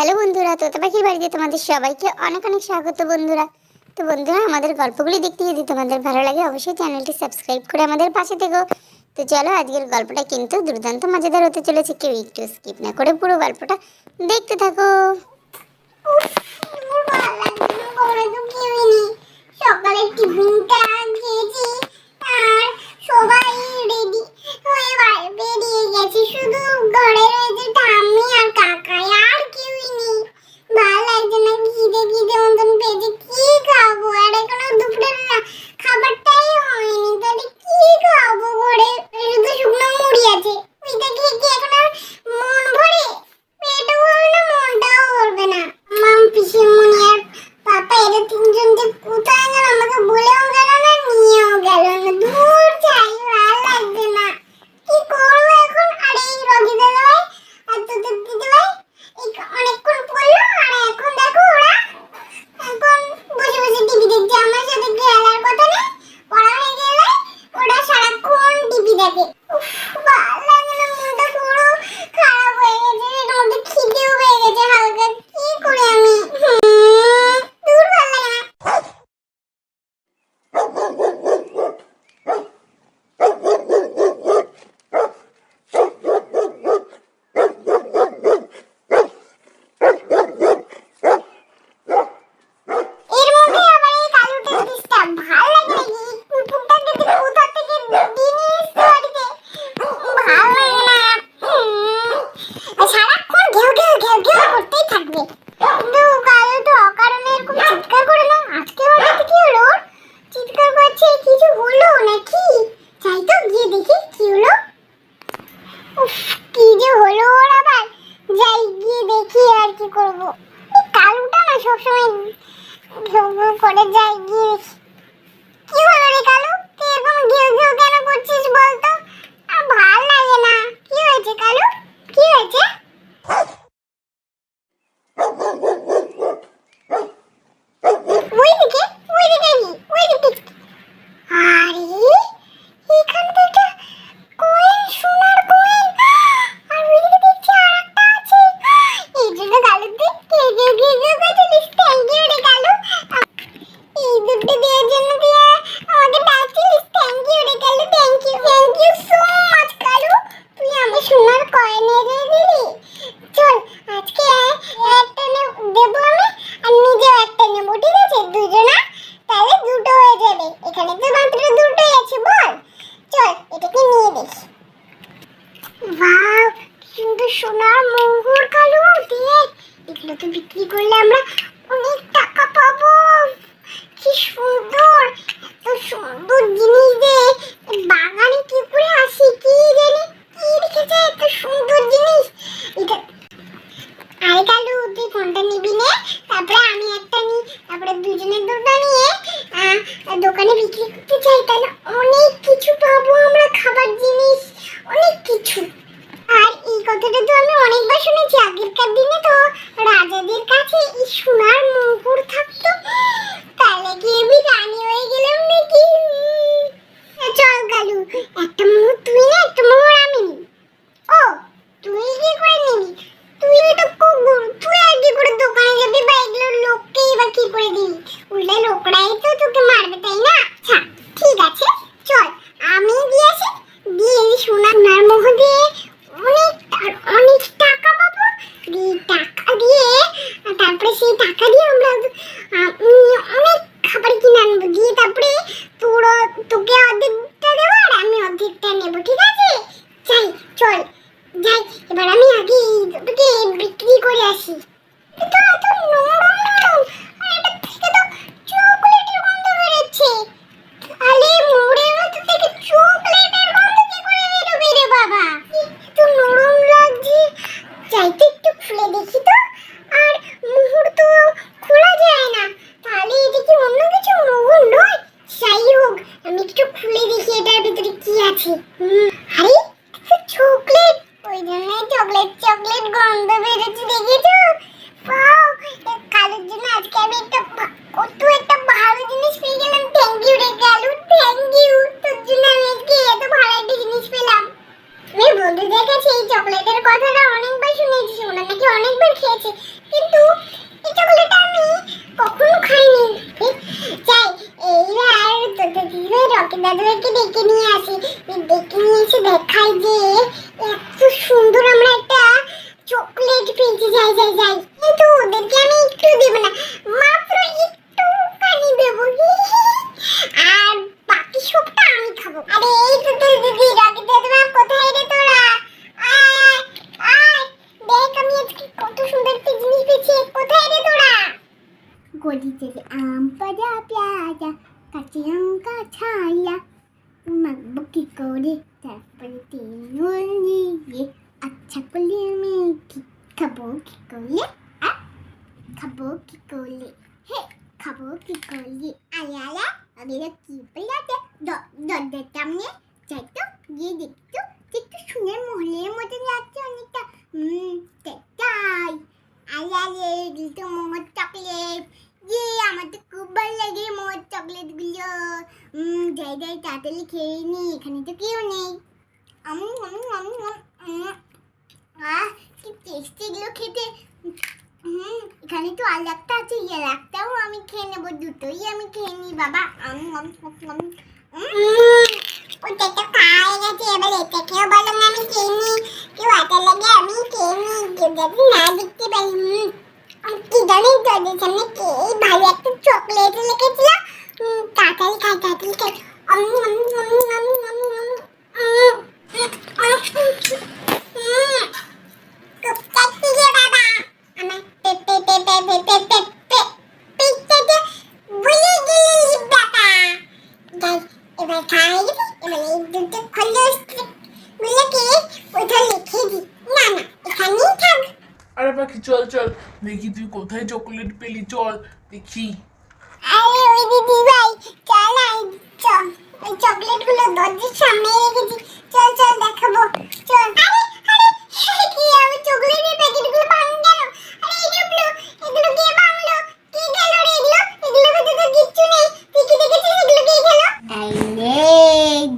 Hello বন্ধুরা, তো পাখির বাড়িতে তোমাদের সবাইকে অনেক অনেক স্বাগত বন্ধুরা। তো বন্ধুরা, আমাদের গল্পগুলি দেখতে যদি তোমাদের ভালো লাগে, অবশ্যই চ্যানেলটি সাবস্ক্রাইব করে আমাদের পাশে থেকো। তো চলো, আজকের গল্পটা কিন্তু দুর্দান্ত মজাদার হতে চলেছে, কেউ একটু স্কিপ না করে পুরো গল্পটা দেখতে থাকো। সকালে টিফিনটা খেয়েছি করতে চাই তাহলে অনেক কিছু পাবো আমরা, খাবার জিনিস, অনেক কিছু। আর এই কথাটা তো আমি অনেকবার শুনেছি, আগেরকার দিনে তো রাজাদের কাছে এই সোনার মুকুর থাকতো। তাহলে কি আমি রানি হয়ে গেলাম নাকি? চল গালু, একটা মুহূর্ত তুই না একটা মোহর আমি ও, তুই কি করে নিবি যাই যাই যাই কিন্তু ওদেরকে আমি একটু দেব না, মাত্র একটু পানি দেব। আর বাকি সবটা আমি খাব। আরে এই তো তুই দিদি রাখি দে তোমার কোথায় রে তোরা? আয় দেখ আমি আজকে কত সুন্দর একটা জিনিস পেয়েছি। কোথায় রে তোরা? গলিতে যে আম পাজা পেঁয়াজা কাঁচা লঙ্কা ছায়া মাখবো কি করে? তারপরে তেল নিয়ে আচ্ছা করলে আমি খাব কি করলে আ? খাব কি করলে হে খাব কি করলে আরে আরে ওগুলো কি পেলাতে দরজার সামনে যাই তো গিয়ে দেখতো একটু সুন্দর মহলের মতো লাগছে অনেকটা হুম তাই আরে আরে এগুলো তো মোমোর চকলেট ইয়ে আমার তো খুব ভালো লাগে মোমোর চকলেটগুলো হুম যাই যাই তাড়াতাড়ি খেয়ে নি এখানে তো কেউ নেই আম আম আম আম। আহ টেস্টি এগুলো খেতে হুম এখানে তো আর একটা আছে আর একটাও আমি খেয়ে নেব দুটোই আমি খেয়ে নিই বাবা আম তো খাওয়া গেছে এবার এটাকেও বলো না আমি খেয়ে নিই দেখতে পারি কি জানিস তোদের সামনে ভালো একটা চকলেট লেগেছিল তাড়াতাড়ি খাই তাড়াতাড়ি খাই আম, আম, আম, আম, চল দেখি তুই কোথায় চকলেট পেলি চল দেখি আরে ওই দিদি ভাই চল না এই চ- ওই চকলেটগুলো দরজার সামনে রেখেছি চল চল দেখাবো চল আরে আরে কি আমি চকলেটের প্যাকেটগুলো ভাঙ কেন আরে এগুলো এগুলো কে ভাঙলো কে গেল রে এগুলো এগুলো ভিতরে তো কিচ্ছু নেই তুই কি দেখেছিস এগুলো কে গেল আরে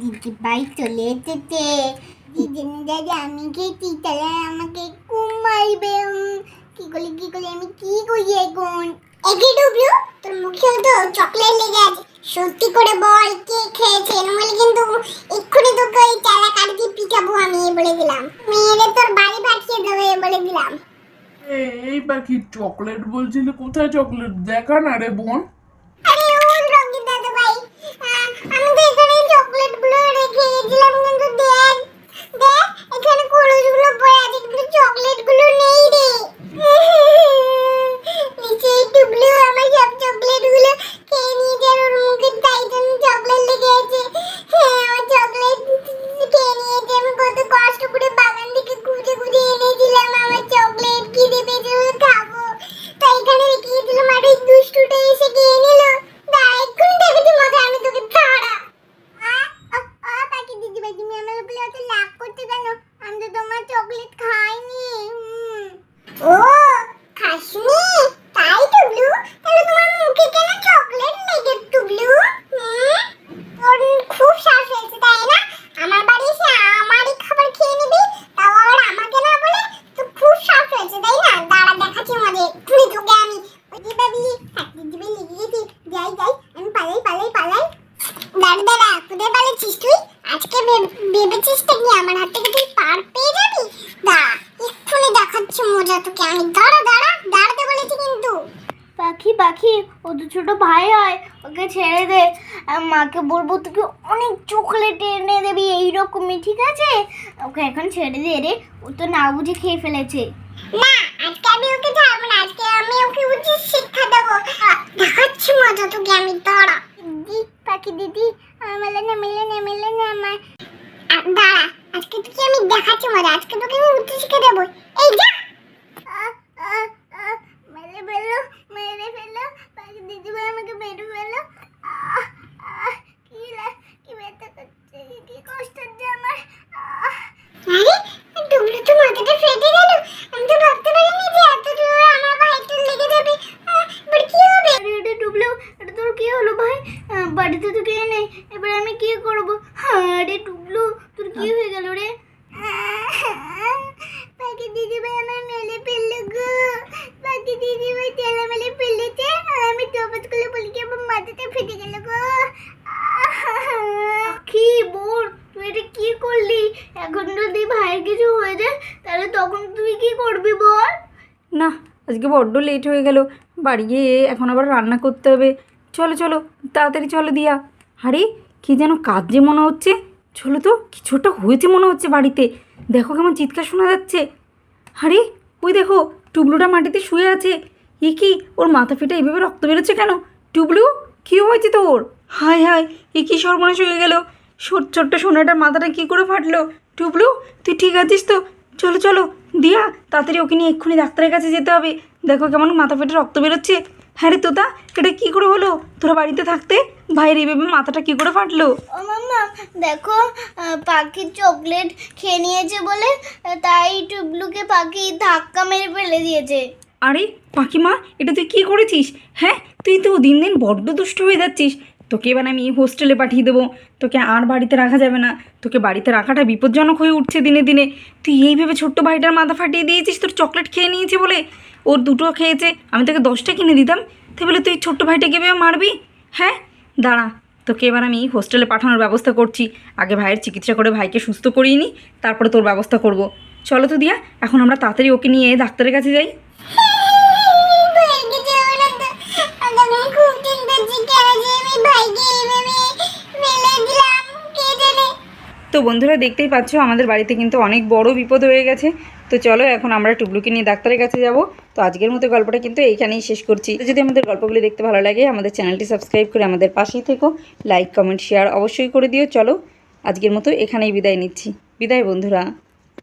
দিদি ভাই চলে এসেছে দিদি দাদা আমি খেয়েছি তাহলে আমাকে কুম মারবে উম, কি করলি কি করলি আমি কি করি এখন একে তোর মুখেও তো চকলেট লেগে আছে। সত্যি করে বল কে খেয়েছে? নইলে কিন্তু এক্ষুনি তোকে ওই চালা কাঠ দিয়ে পিঠাবো আমি বলে দিলাম। মেয়েরে তোর বাড়ি পাঠিয়ে দেবে বলে দিলাম। এই পাখি চকলেট বলছিল কোথায় চকলেট দেখা না রে বোন। আরে ও রঙ্গিত দাদা ভাই আহ, আমি তো এখানে চকলেটগুলো রেখে গেছিলাম কিন্তু দেখ দেখ এখানে কলসগুলো পড়ে আছে কিন্তু চকলেটগুলো নেই রে নিচে ডুবলু আমার সব চকলেটগুলো খেয়ে নিয়ে যার ওর মুখে তাই জন্য চকলেট লেগে আছে হ্যাঁ আমার চকলেট খেয়ে নিয়েছে আমি কত কষ্ট করে বাগান থেকে খুঁজে খুঁজে এনেছিলাম আমার চকলেট খিদে পেয়েছে বলে খাব তাই এখানে রেখে গেছিলাম আর ওই দুষ্টুটা এসে খেয়ে নিল দাঁড়া এক্ষুনি দেখেছি মজা আমি তোকে তাড়া পাখি দিদি ভাই তুমি আমার উপরে অত লাভ করতে কেন আমি তো তোমার চকলেট খাইনি ও খাসনি তাই টুবলু তাহলে তোমার মুখে কেন চকলেট লেগে টুবলু হুম? তোর খুব শ্বাস হয়েছে তাই না আমার বাড়ি এসে আমারই খাবার খেয়ে নিবি তাও আবার আমাকে না বলে তো খুব শ্বাস হয়েছে তাই না দাঁড়া দেখাচ্ছি মজা এক্ষুনি তোকে আমি ওই যে ভাবলি থাকতে দিবে লেগে গেছি যাই যাই আমি পালাই পালাই পালাই দাঁড়া দাঁড়া কোথায় পালাচ্ছিস তুই আজকে ভে- ভেবেছিস তো কি আমার হাত থেকে তুই পার পেয়ে যাবি দাঁড়া এক্ষুনি তোকে আমি দাঁড়া দাঁড়া দাঁড়াতে বলেছি কিন্তু। পাখি পাখি ও তো ছোট ভাই হয় ওকে ছেড়ে দে। আর মাকে বলব তোকে অনেক চকলেট এনে দেবি এইরকমই ঠিক আছে? ওকে এখন ছেড়ে দে রে ও তো না বুঝে খেয়ে ফেলেছে। না আজকে আমি ওকে ছাড়বো না আজকে আমি ওকে উচিত শিক্ষা দেবো। দেখাচ্ছি মজা তোকে আমি দাঁড়া। দিদি পাখি দিদি মেলে না মেলে না মেলে না আমার দাঁড়া আজকে তোকে আমি দেখাচ্ছি মজা আজকে তোকে আমি উচিত শিক্ষা দেবো। এই যা! মেরে ফেলো মেরে ফেলো পাখি দিদি ভাই আমাকে মেরে ফেলো কি কি ব্যথা করছে কি কষ্ট হচ্ছে আমার আরে হাতে ফেটে গেল গো। কি বোন তুই এটা কি করলি? এখন যদি ভাইয়ের কিছু হয়ে যায়, তাহলে তখন তুই কি করবি বল? না, আজকে বড্ড লেট হয়ে গেল। বাড়ি গিয়ে এখন আবার রান্না করতে হবে। চলো চলো, তাড়াতাড়ি চলো দিয়া। আরে, কি যেন কাজ যে মনে হচ্ছে। চলো তো, কিছুটা হয়েছে মনে হচ্ছে বাড়িতে। দেখো কেমন চিৎকার শোনা যাচ্ছে। আরে, ওই দেখো, টুবলুটা মাটিতে শুয়ে আছে। ই কি, ওর মাথা ফেটে এভাবে রক্ত বেরোচ্ছে কেন? টুবলু? কী হয়েছে তোর? হায় হায় এ কি সর্বনাশ হয়ে গেল। ছোট ছোট্ট সোনাটার মাথাটা কি করে ফাটলো? টুবলু তুই ঠিক আছিস তো? চলো চলো দিয়া তাড়াতাড়ি ওকে নিয়ে এক্ষুনি ডাক্তারের কাছে যেতে হবে। দেখো কেমন মাথা ফেটে রক্ত বেরোচ্ছে। হ্যাঁ রে তোতা এটা কি করে হলো? তোরা বাড়িতে থাকতে ভাইয়ের এইভাবে মাথাটা কি করে ফাটলো? ও মাম্মা দেখো আহ, পাখি চকলেট খেয়ে নিয়েছে বলে তাই টুবলুকে পাখি ধাক্কা মেরে ফেলে দিয়েছে। আরে পাখিমা এটা তুই কী করেছিস? হ্যাঁ তুই তো দিন দিন বড্ড দুষ্ট হয়ে যাচ্ছিস। তোকে এবার আমি হোস্টেলে পাঠিয়ে দেবো। তোকে আর বাড়িতে রাখা যাবে না। তোকে বাড়িতে রাখাটা বিপজ্জনক হয়ে উঠছে দিনে দিনে। তুই এইভাবে ছোট্ট ভাইটার মাথা ফাটিয়ে দিয়েছিস, তোর চকলেট খেয়ে নিয়েছে বলে? ওর দুটো খেয়েছে, আমি তোকে দশটা কিনে দিতাম। তাই বলে তুই ছোট্ট ভাইটাকে এভাবে মারবি? হ্যাঁ দাঁড়া, তোকে এবার আমি হোস্টেলে পাঠানোর ব্যবস্থা করছি। আগে ভাইয়ের চিকিৎসা করে ভাইকে সুস্থ করিয়ে নিই তারপরে তোর ব্যবস্থা করব। চলো তো দিয়া, এখন আমরা তাড়াতাড়ি ওকে নিয়ে ডাক্তারের কাছে যাই। বন্ধুরা দেখতেই পাচ্ছ, আমাদের বাড়িতে কিন্তু অনেক বড় বিপদ হয়ে গেছে। তো চলো এখন আমরা টুবলুকে নিয়ে ডাক্তারের কাছে যাব। তো আজকের মতো গল্পটা কিন্তু এইখানেই শেষ করছি। তো যদি আমাদের গল্পগুলি দেখতে ভালো লাগে, আমাদের চ্যানেলটি সাবস্ক্রাইব করে আমাদের পাশেই থেকো। লাইক, কমেন্ট, শেয়ার অবশ্যই করে দিও। চলো আজকের মতো এখানেই বিদায় নিচ্ছি। বিদায় বন্ধুরা।